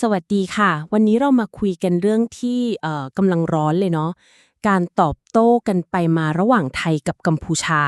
สวัสดีค่ะ วันนี้เรามาคุยกันเรื่องที่เอ่อกำลังร้อนเลยเนาะการตอบโต้กันไปมาระหว่างไทยกับกัมพูชา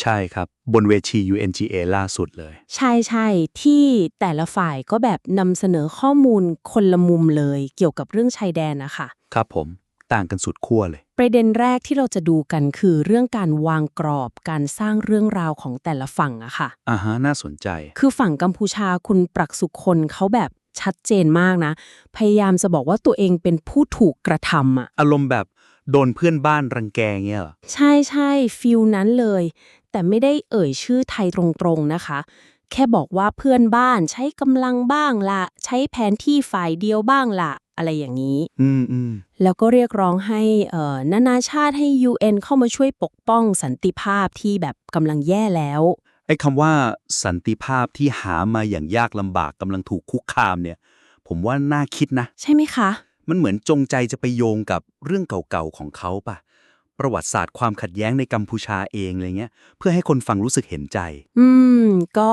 ใช่ครับ บนเวที UNGA ล่าสุดเลย ใช่ใช่ที่แต่ละฝ่ายก็แบบนำเสนอข้อมูลคนละมุมเลยเกี่ยวกับเรื่องชายแดนนะคะครับผมต่างกันสุดขั้วเลย ประเด็นแรกที่เราจะดูกันคือเรื่องการวางกรอบการสร้างเรื่องราวของแต่ละฝั่งอะค่ะอ่าฮะน่าสนใจ คือฝั่งกัมพูชาคุณปรักสุคนเขาแบบ ชัดเจนมากนะ พยายามจะบอกว่าตัวเองเป็นผู้ถูกกระทำอะอารมณ์แบบโดนเพื่อนบ้านรังแกเงี้ยเหรอใช่ใช่ฟิลนั้นเลย แต่ไม่ได้เอ่ยชื่อไทยตรงๆนะคะ แค่บอกว่าเพื่อนบ้านใช้กำลังบ้างละ ใช้แผนที่ฝ่ายเดียวบ้างละอะไรอย่างนี้ อืมอืมแล้วก็เรียกร้องให้เอ่อนานาชาติให้ UN เข้ามาช่วยปกป้องสันติภาพที่แบบกำลังแย่แล้ว ไอ้คำว่าสันติภาพที่หามาอย่างยากลำบากกำลังถูกคุกคามเนี่ย ผมว่าน่าคิดนะ ใช่ไหมคะ มันเหมือนจงใจจะไปโยงกับเรื่องเก่าๆของเขาปะประวัติศาสตร์ความขัดแย้งในกัมพูชาเองอะไรเงี้ย เพื่อให้คนฟังรู้สึกเห็นใจ อืม ก็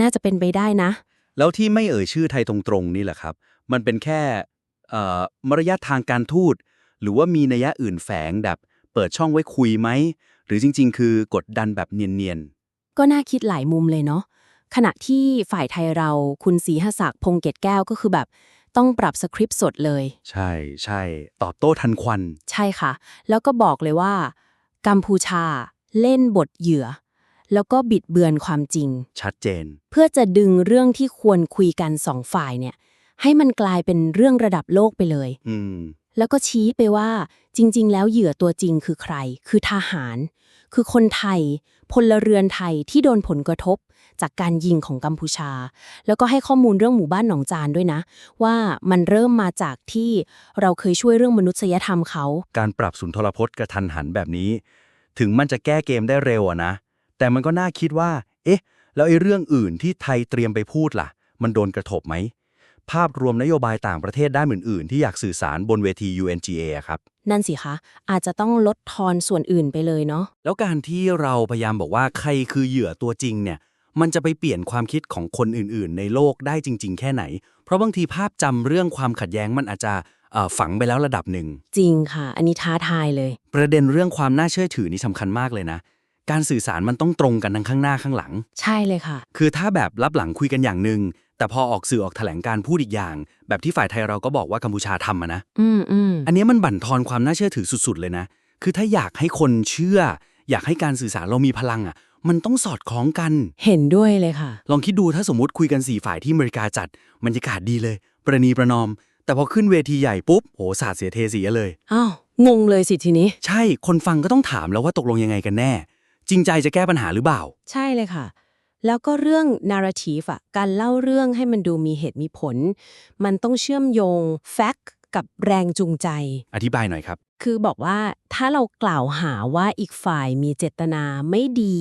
น่าจะเป็นไปได้นะ แล้วที่ไม่เอ่ยชื่อไทยตรงๆนี่แหละครับ มันเป็นแค่เอ่อมารยาททางการทูตหรือว่ามีนัยยะอื่นแฝงแบบ เปิดช่องไว้คุยไหม หรือจริง ๆ คือกดดันแบบเนียน ก็น่าคิดหลายมุมเลยเนาะขณะที่ฝ่ายไทยเราคุณศรีหศักดิ์พงษ์เกตแก้วก็คือแบบ ต้องปรับสคริปต์สดเลยๆใช่ใช่ตอบโต้ทันควัน ใช่ค่ะ แล้วก็บอกเลยว่า กัมพูชาเล่นบทเหยื่อ แล้วก็บิดเบือนความจริง ชัดเจน เพื่อจะดึงเรื่องที่ควรคุยกันสองฝ่ายเนี่ย ให้มันกลายเป็นเรื่องระดับโลกไปเลย อืม แล้วก็ชี้ไปว่าจริง ๆ แล้วเหยื่อตัวจริงคือใคร คือทหาร คือคนไทย พลเรือนไทยที่โดนผลกระทบจากการยิงของกัมพูชา แล้วก็ให้ข้อมูลเรื่องหมู่บ้านหนองจานด้วยนะ ว่ามันเริ่มมาจากที่เราเคยช่วยเรื่องมนุษยธรรมเขา การปรับสุนทรพจน์กระทันหันแบบนี้ ถึงมันจะแก้เกมได้เร็วอะนะ แต่มันก็น่าคิดว่า เอ๊ะ แล้วไอ้เรื่องอื่นที่ไทยเตรียมไปพูดล่ะ มันโดนกระทบไหม ภาพรวมนโยบายต่างประเทศด้านอื่นๆ ที่อยากสื่อสารบนเวที UNGA อะครับ นั่นสิคะ อาจจะต้องลดทอนส่วนอื่นไปเลยเนาะ แล้วการที่เราพยายามบอกว่าใครคือเหยื่อตัวจริงเนี่ย มันจะไปเปลี่ยนความคิดของคนอื่นๆ ในโลกได้จริง ๆ แค่ไหน เพราะบางทีภาพจำเรื่องความขัดแย้งมันอาจจะเอ่อฝังไปแล้วระดับหนึ่ง จริงค่ะ อันนี้ท้าทายเลย ประเด็นเรื่องความน่าเชื่อถือนี่สำคัญมากเลยนะ การสื่อสารมันต้องตรงกันทั้งข้างหน้าข้างหลัง ใช่เลยค่ะ คือถ้าแบบรับหลังคุยกันอย่างหนึ่งแต่พอออกสื่อออกแถลงการพูดอีกอย่าง แบบที่ฝ่ายไทยเราก็บอกว่ากัมพูชาทำอะนะ อืมอืมอันนี้มันบั่นทอนความน่าเชื่อถือสุด ๆ เลยนะ คือถ้าอยากให้คนเชื่อ อยากให้การสื่อสารเรามีพลังอะมันต้องสอดคล้องกัน เห็นด้วยเลยค่ะ ลองคิดดูถ้าสมมติคุยกันสี่ฝ่ายที่อเมริกาจัดบรรยากาศดีเลย ประนีประนอม แต่พอขึ้นเวทีใหญ่ปุ๊บโหสาดเสียเทเสียเลย อ้าวงงเลยสิทีนี้ ใช่คนฟังก็ต้องถามแล้วว่าตกลงยังไงกันแน่ จริงใจจะแก้ปัญหาหรือเปล่า ใช่เลยค่ะ แล้วก็เรื่อง narrative อะการเล่าเรื่องให้มันดูมีเหตุมีผล มันต้องเชื่อมโยง fact กับแรงจูงใจ อธิบายหน่อยครับ คือบอกว่าถ้าเรากล่าวหาว่าอีกฝ่ายมีเจตนาไม่ดี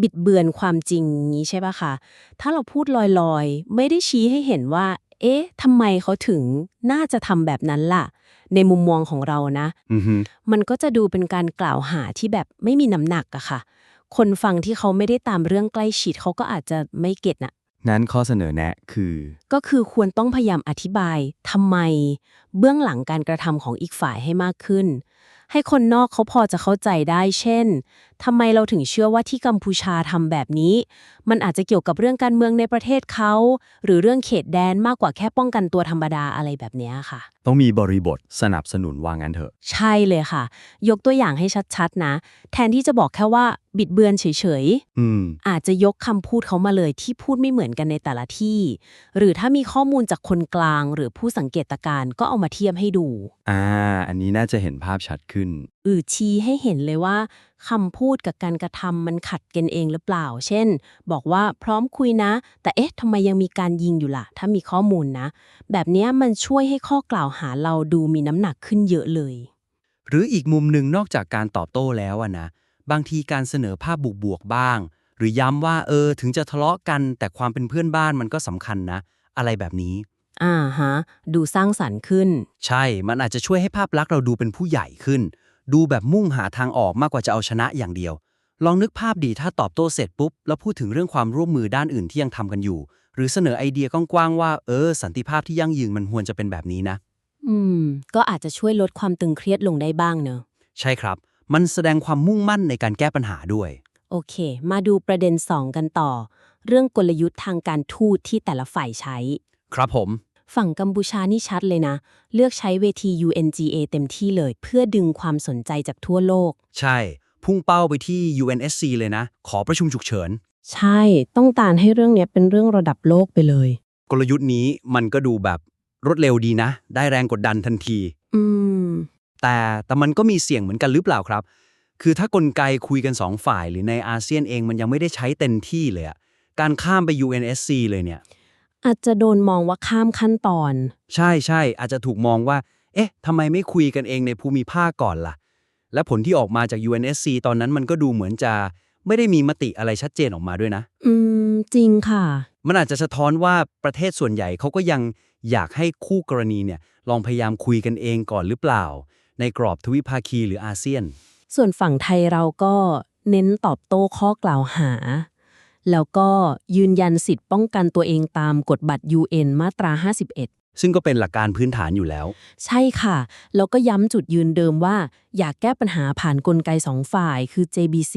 บิดเบือนความจริงนี้ใช่ปะคะถ้าเราพูดลอยๆ ไม่ได้ชี้ให้เห็นว่า เอ๊ะทำไมเขาถึงน่าจะทำแบบนั้นล่ะ ในมุมมองของเรานะอือฮึมันก็จะดูเป็นการกล่าวหาที่แบบไม่มีน้ำหนักอะค่ะ คนฟังที่เขาไม่ได้ตามเรื่องใกล้ชิดเขาก็อาจจะไม่เก็ตน่ะนั้นข้อเสนอแนะคือ ก็คือควรต้องพยายามอธิบายทำไม เบื้องหลังการกระทำของอีกฝ่ายให้มากขึ้น ให้คนนอกเขาพอจะเข้าใจได้ เช่นทำไมเราถึงเชื่อว่าที่กัมพูชาทำแบบนี้ มันอาจจะเกี่ยวกับเรื่องการเมืองในประเทศเขา หรือเรื่องเขตแดนมากกว่าแค่ป้องกันตัวธรรมดาอะไรแบบเนี้ยค่ะ ต้องมีบริบทสนับสนุนว่างั้นเถอะ ใช่เลยค่ะ ยกตัวอย่างให้ชัดๆนะ แทนที่จะบอกแค่ว่าบิดเบือนเฉยๆอืมอาจจะยกคำพูดเขามาเลยที่พูดไม่เหมือนกันในแต่ละที่ หรือถ้ามีข้อมูลจากคนกลาง หรือผู้สังเกตการณ์ก็เอามาเทียบให้ดู อ่า อันนี้น่าจะเห็นภาพชัดขึ้น อือชี้ให้เห็นเลยว่าคำพูดกับการกระทำมันขัดกันเองหรือเปล่า เช่น บอกว่าพร้อมคุยนะ แต่เอ๊ะทำไมยังมีการยิงอยู่ล่ะ ถ้ามีข้อมูลนะ แบบเนี้ยมันช่วยให้ข้อกล่าวหาเราดูมีน้ำหนักขึ้นเยอะเลย หรืออีกมุมหนึ่งนอกจากการตอบโต้แล้วอะนะ บางทีการเสนอภาพบวกๆบ้าง หรือย้ำว่าเออ ถึงจะทะเลาะกัน แต่ความเป็นเพื่อนบ้านมันก็สำคัญนะ อะไรแบบนี้อ่าฮะ ดูสร้างสรรค์ขึ้น ใช่ มันอาจจะช่วยให้ภาพลักษณ์เราดูเป็นผู้ใหญ่ขึ้น ดูแบบมุ่งหาทางออกมากกว่าจะเอาชนะอย่างเดียว ลองนึกภาพดีถ้าตอบโต้เสร็จปุ๊บ แล้วพูดถึงเรื่องความร่วมมือด้านอื่นที่ยังทำกันอยู่ หรือเสนอไอเดียกว้างๆว่าเออ สันติภาพที่ยั่งยืนมันควรจะเป็นแบบนี้นะ อืม ก็อาจจะช่วยลดความตึงเครียดลงได้บ้างเนอะใช่ครับ มันแสดงความมุ่งมั่นในการแก้ปัญหาด้วย โอเค มาดูประเด็น 2 กันต่อ เรื่องกลยุทธ์ทางการทูตที่แต่ละฝ่ายใช้ ครับผม ฝั่งกัมพูชานี่ชัดเลยนะ เลือกใช้เวที UNGA เต็มที่เลย เพื่อดึงความสนใจจากทั่วโลก ใช่ พุ่งเป้าไปที่ UNSC เลยนะ ขอประชุมฉุกเฉิน ใช่ ต้องการให้เรื่องเนี้ยเป็นเรื่องระดับโลกไปเลย กลยุทธ์นี้มันก็ดูแบบรวดเร็วดีนะ ได้แรงกดดันทันที อืม แต่แต่มันก็มีเสี่ยงเหมือนกันหรือเปล่าครับ คือถ้ากลไกคุยกันสองฝ่าย หรือในอาเซียนเองมันยังไม่ได้ใช้เต็มที่เลยอะการข้ามไป UNSC เลยเนี่ย อาจจะโดนมองว่าข้ามขั้นตอน ใช่ใช่อาจจะถูกมองว่า เอ๊ะทำไมไม่คุยกันเองในภูมิภาคก่อนล่ะ และผลที่ออกมาจาก UNSC ตอนนั้นมันก็ดูเหมือนจะไม่ได้มีมติอะไรชัดเจนออกมาด้วยนะ อืม จริงค่ะ มันอาจจะสะท้อนว่าประเทศส่วนใหญ่เขาก็ยังอยากให้คู่กรณีเนี่ย ลองพยายามคุยกันเองก่อนหรือเปล่า ในกรอบทวิภาคีหรืออาเซียน ส่วนฝั่งไทยเราก็เน้นตอบโต้ข้อกล่าวหา แล้วก็ยืนยันสิทธิ์ป้องกันตัวเองตามกฎบัตร UN มาตรา 51ซึ่งก็เป็นหลักการพื้นฐานอยู่แล้ว ใช่ค่ะ แล้วก็ย้ำจุดยืนเดิมว่า อยากแก้ปัญหาผ่านนกลไกสองฝ่ายคือ JBC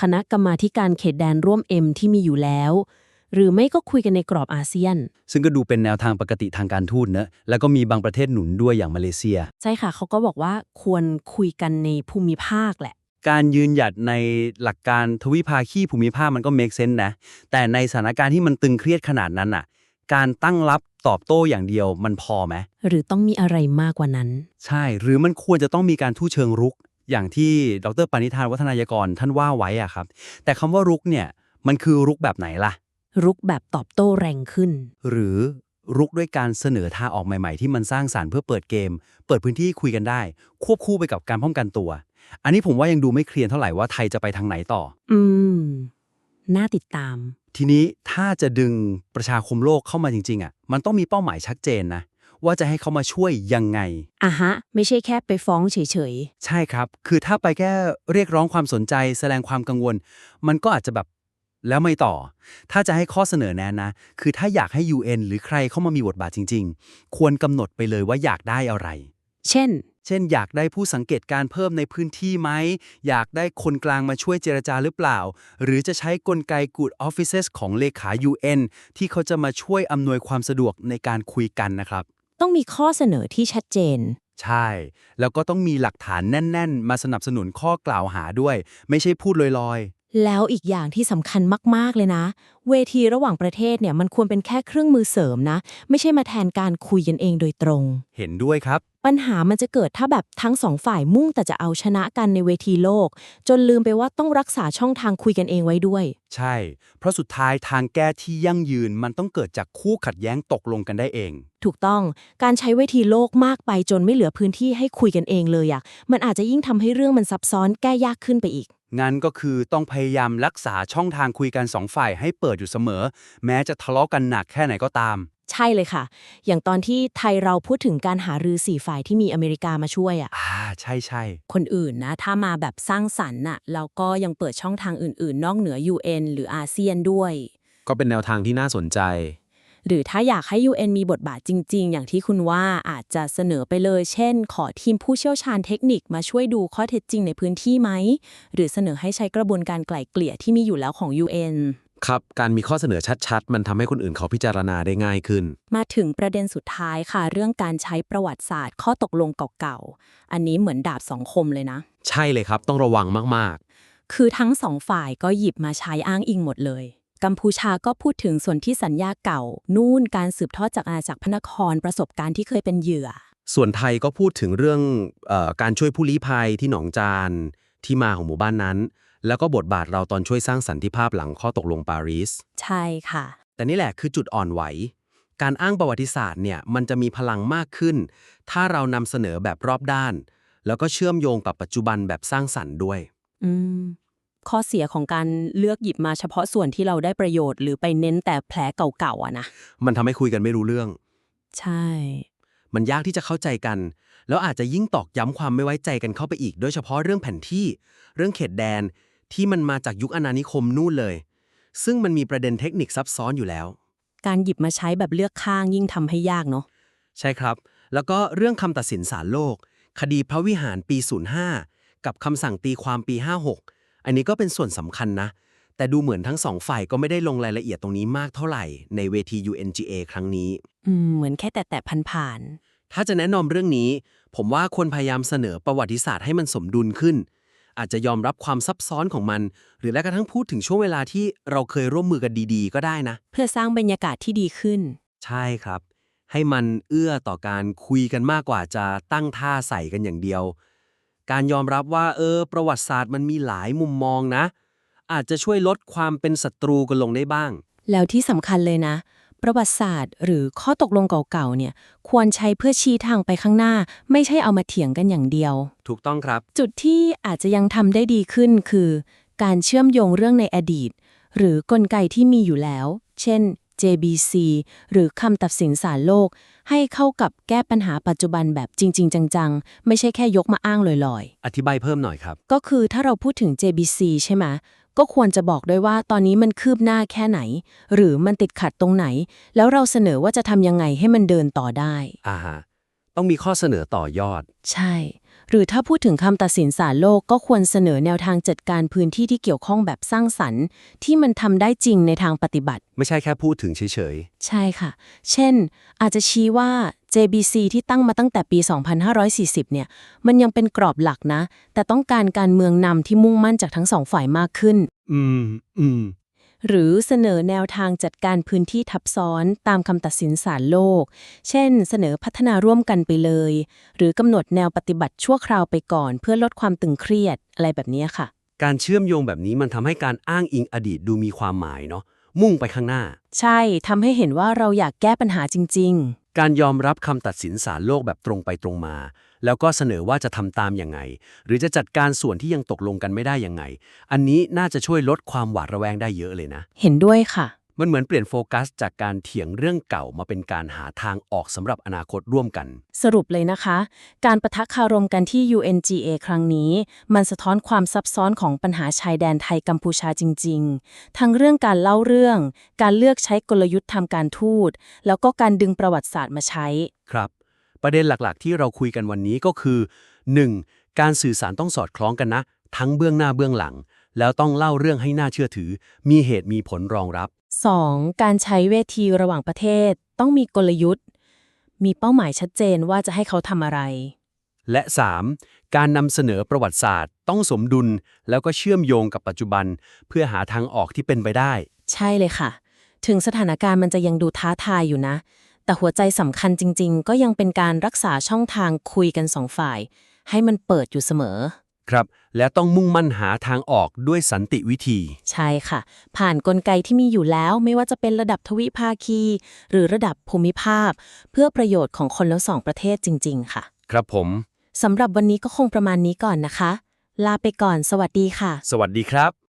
คณะกรรมาธิการเขตแดนร่วม M ที่มีอยู่แล้ว หรือไม่ก็คุยกันในกรอบอาเซียน ซึ่งก็ดูเป็นแนวทางปกติทางการทูตเนอะแล้วก็มีบางประเทศหนุนด้วยอย่างมาเลเซีย ใช่ค่ะเขาก็บอกว่าควรคุยกันในภูมิภาคแหละ การยืนหยัดในหลักการทวิภาคีภูมิภาคมันก็ make sense นะ แต่ในสถานการณ์ที่มันตึงเครียดขนาดนั้นน่ะ การตั้งรับตอบโต้อย่างเดียวมันพอไหมหรือต้องมีอะไรมากกว่านั้น ใช่ หรือมันควรจะต้องมีการทูตเชิงรุก อย่างที่ดรปณิธานวัฒนายกรท่านว่าไว้อะครับ แต่คำว่ารุกเนี่ยมันคือรุกแบบไหนล่ะ รุกแบบตอบโต้แรงขึ้น หรือรุกด้วยการเสนอทางออกใหม่ ๆ ที่มันสร้างสารรค์เพื่อเปิดเกม เปิดพื้นที่คุยกันได้ ควบคู่ไปกับการป้องกันตัว อันนี้ผมว่ายังดูไม่เคลียร์เท่าไหร่ว่าไทยจะไปทางไหนต่อ อืม น่าติดตาม ทีนี้ถ้าจะดึงประชาคมโลกเข้ามาจริง ๆอะมันต้องมีเป้าหมายชัดเจนนะ ว่าจะให้เขามาช่วยยังไง อะฮะ ไม่ใช่แค่ไปฟ้องเฉยใช่ครับ คือถ้าไปแค่เรียกร้องความสนใจ แสดงความกังวล มันก็อาจจะแบบแล้วไม่ต่อ ถ้าจะให้ข้อเสนอแนะนะ คือถ้าอยากให้ UN หรือใครเข้ามามีบทบาทจริง ๆ ควรกำหนดไปเลยว่าอยากได้อะไร ๆ เช่น เช่น อยากได้ผู้สังเกตการเพิ่มในพื้นที่ไหม อยากได้คนกลางมาช่วยเจรจาหรือเปล่า หรือจะใช้กลไก Good Offices ของเลขา UN ที่เขาจะมาช่วยอำนวยความสะดวกในการคุยกันนะครับ ต้องมีข้อเสนอที่ชัดเจน ใช่ แล้วก็ต้องมีหลักฐานแน่น ๆ มาสนับสนุนข้อกล่าวหาด้วย ไม่ใช่พูดลอย แล้วอีกอย่างที่สำคัญมาก ๆ เลยนะ เวทีระหว่างประเทศเนี่ยมันควรเป็นแค่เครื่องมือเสริมนะ ไม่ใช่มาแทนการคุยกันเองโดยตรงๆเห็นด้วยครับ ปัญหามันจะเกิดถ้าแบบทั้งสองฝ่ายมุ่งแต่จะเอาชนะกันในเวทีโลก จนลืมไปว่าต้องรักษาช่องทางคุยกันเองไว้ด้วย ใช่ เพราะสุดท้ายทางแก้ที่ยั่งยืนมันต้องเกิดจากคู่ขัดแย้งตกลงกันได้เอง ถูกต้องการใช้เวทีโลกมากไปจนไม่เหลือพื้นที่ให้คุยกันเองเลยอะมันอาจจะยิ่งทำให้เรื่องมันซับซ้อนแก้ยากขึ้นไปอีก งั้นก็คือต้องพยายามรักษาช่องทางคุยกันสองฝ่ายให้เปิดอยู่เสมอ แม้จะทะเลาะกันหนักแค่ไหนก็ตาม ใช่เลยค่ะ อย่างตอนที่ไทยเราพูดถึงการหารือสี่ฝ่ายที่มีอเมริกามาช่วยอะอ่า ใช่ใช่คนอื่นนะ ถ้ามาแบบสร้างสรรค์น่ะแล้วก็ยังเปิดช่องทางอื่น ๆ นอกเหนือ UN หรืออาเซียนด้วย ก็เป็นแนวทางที่น่าสนใจ หรือถ้าอยากให้ UN มีบทบาทจริง ๆ อย่างที่คุณว่าอาจจะเสนอไปเลย เช่น ขอทีมผู้เชี่ยวชาญเทคนิคมาช่วยดูข้อเท็จจริงในพื้นที่ไหม หรือเสนอให้ใช้กระบวนการไกล่เกลี่ยที่มีอยู่แล้วของ UN ครับ การมีข้อเสนอชัดๆ มันทำให้คนอื่นเขาพิจารณาได้ง่ายขึ้น มาถึงประเด็นสุดท้ายค่ะ เรื่องการใช้ประวัติศาสตร์ ข้อตกลงเก่าๆ อันนี้เหมือนดาบสองคมเลยนะ ใช่เลยครับ ต้องระวังมากคือทั้งสองฝ่ายก็หยิบมาใช้อ้างอิงหมดเลย กัมพูชาก็พูดถึงส่วนที่สัญญาเก่า นู่นการสืบทอดจากอาณาจักรพระนครประสบการณ์ที่เคยเป็นเหยื่อๆส่วนไทยก็พูดถึงเรื่องเออการช่วยผู้ลี้ภัยที่หนองจานที่มาของหมู่บ้านนั้น แล้วก็บทบาทเราตอนช่วยสร้างสันติภาพหลังข้อตกลงปารีส ใช่ค่ะ แต่นี่แหละคือจุดอ่อนไหว การอ้างประวัติศาสตร์เนี่ยมันจะมีพลังมากขึ้น ถ้าเรานำเสนอแบบรอบด้าน แล้วก็เชื่อมโยงกับปัจจุบันแบบสร้างสรรค์ด้วย อืม ข้อเสียของการเลือกหยิบมาเฉพาะส่วนที่เราได้ประโยชน์หรือไปเน้นแต่แผลเก่าๆอะนะ มันทำให้คุยกันไม่รู้เรื่อง ใช่ มันยากที่จะเข้าใจกัน แล้วอาจจะยิ่งตอกย้ำความไม่ไว้ใจกันเข้าไปอีก โดยเฉพาะเรื่องแผนที่ เรื่องเขตแดนที่มันมาจากยุคอาณานิคมนู่นเลย ซึ่งมันมีประเด็นเทคนิคซับซ้อนอยู่แล้ว การหยิบมาใช้แบบเลือกข้างยิ่งทำให้ยากเนาะ ใช่ครับ แล้วก็เรื่องคำตัดสินศาลโลก คดีพระวิหารปี 05 กับคำสั่งตีความปี 56 อันนี้ก็เป็นส่วนสำคัญนะ แต่ดูเหมือนทั้งสองฝ่ายก็ไม่ได้ลงรายละเอียดตรงนี้มากเท่าไหร่ในเวที UNGA ครั้งนี้ อืมเหมือนแค่แต่แต่ผ่านถ้าจะแนะนำเรื่องนี้ ผมว่าควรพยายามเสนอประวัติศาสตร์ให้มันสมดุลขึ้น อาจจะยอมรับความซับซ้อนของมัน หรือแม้กระทั่งพูดถึงช่วงเวลาที่เราเคยร่วมมือกันดีๆ ก็ได้นะ ๆ เพื่อสร้างบรรยากาศที่ดีขึ้น ใช่ครับ ให้มันเอื้อต่อการคุยกันมากกว่าจะตั้งท่าใส่กันอย่างเดียว การยอมรับว่าเออ ประวัติศาสตร์มันมีหลายมุมมองนะ อาจจะช่วยลดความเป็นศัตรูกันลงได้บ้าง แล้วที่สำคัญเลยนะ ประวัติศาสตร์ หรือข้อตกลงเก่าๆเนี่ย ควรใช้เพื่อชี้ทางไปข้างหน้า ไม่ใช่เอามาเถียงกันอย่างเดียว ถูกต้องครับ จุดที่อาจจะยังทำได้ดีขึ้นคือ การเชื่อมโยงเรื่องในอดีต หรือกลไกที่มีอยู่แล้ว เช่น JBC หรือคำตัดสินศาลโลก ให้เข้ากับแก้ปัญหาปัจจุบันแบบจริง ๆ จัง ๆ ไม่ใช่แค่ยกมาอ้างลอยอธิบายเพิ่มหน่อยครับๆก็คือถ้าเราพูดถึง JBC ใช่ไหมก็ควรจะบอกด้วยว่าตอนนี้มันคืบหน้าแค่ไหน หรือมันติดขัดตรงไหน แล้วเราเสนอว่าจะทำยังไงให้มันเดินต่อได้อ่าฮะต้องมีข้อเสนอต่อยอด ใช่ หรือถ้าพูดถึงคำตัดสินศาลโลกก็ควรเสนอแนวทางจัดการพื้นที่ที่เกี่ยวข้องแบบสร้างสรรค์ ที่มันทำได้จริงในทางปฏิบัติ ไม่ใช่แค่พูดถึงเฉยใช่ค่ะ เช่น อาจจะชี้ว่า JBC ที่ตั้งมาตั้งแต่ปี 2540 เนี่ย มันยังเป็นกรอบหลักนะ แต่ต้องการการเมืองนำที่มุ่งมั่นจากทั้งสองฝ่ายมากขึ้นๆอืม อืม หรือเสนอแนวทางจัดการพื้นที่ทับซ้อนตามคำตัดสินศาลโลก เช่น เสนอพัฒนาร่วมกันไปเลย หรือกำหนดแนวปฏิบัติชั่วคราวไปก่อน เพื่อลดความตึงเครียดอะไรแบบนี้ค่ะ การเชื่อมโยงแบบนี้มันทำให้การอ้างอิงอดีตดูมีความหมายเนาะมุ่งไปข้างหน้า ใช่ทำให้เห็นว่าเราอยากแก้ปัญหาจริงการยอมรับคำตัดสินศาลโลกแบบตรงไปตรงมา แล้วก็เสนอว่าจะทำตามยังไง หรือจะจัดการส่วนที่ยังตกลงกันไม่ได้ยังไง อันนี้น่าจะช่วยลดความหวาดระแวงได้เยอะเลยนะๆเห็นด้วยค่ะ มันเหมือนเปลี่ยนโฟกัส จากการเถียงเรื่องเก่ามาเป็นการหาทางออกสำหรับอนาคตร่วมกัน สรุปเลยนะคะ การประทะคารมกันที่ UNGA ครั้งนี้ มันสะท้อนความซับซ้อนของปัญหาชายแดนไทยกัมพูชาจริง ๆ ทั้งเรื่องการเล่าเรื่อง การเลือกใช้กลยุทธ์ทำการทูต แล้วก็การดึงประวัติศาสตร์มาใช้ ครับ ประเด็นหลักๆ ที่เราคุยกันวันนี้ก็คือ 1. การสื่อสารต้องสอดคล้องกันนะ ทั้งเบื้องหน้าเบื้องหลัง แล้วต้องเล่าเรื่องให้น่าเชื่อถือ มีเหตุมีผลรองรับ 2. การใช้เวทีระหว่างประเทศ ต้องมีกลยุทธ์ มีเป้าหมายชัดเจนว่าจะให้เขาทำอะไร และ 3. การนำเสนอประวัติศาสตร์ ต้องสมดุล แล้วก็เชื่อมโยงกับปัจจุบัน เพื่อหาทางออกที่เป็นไปได้ ใช่เลยค่ะ ถึงสถานการณ์มันจะยังดูท้าทายอยู่นะ แต่หัวใจสำคัญจริง ๆ ก็ยังเป็นการรักษาช่องทางคุยกันสองฝ่าย ให้มันเปิดอยู่เสมอ ครับ และต้องมุ่งมั่นหาทางออกด้วยสันติวิธี ใช่ค่ะ ผ่านกลไกที่มีอยู่แล้วไม่ว่าจะเป็นระดับทวิภาคี หรือระดับภูมิภาค เพื่อประโยชน์ของคนทั้งสองประเทศจริง ๆ ค่ะครับผม สำหรับวันนี้ก็คงประมาณนี้ก่อนนะคะ ลาไปก่อน สวัสดีค่ะ สวัสดีครับ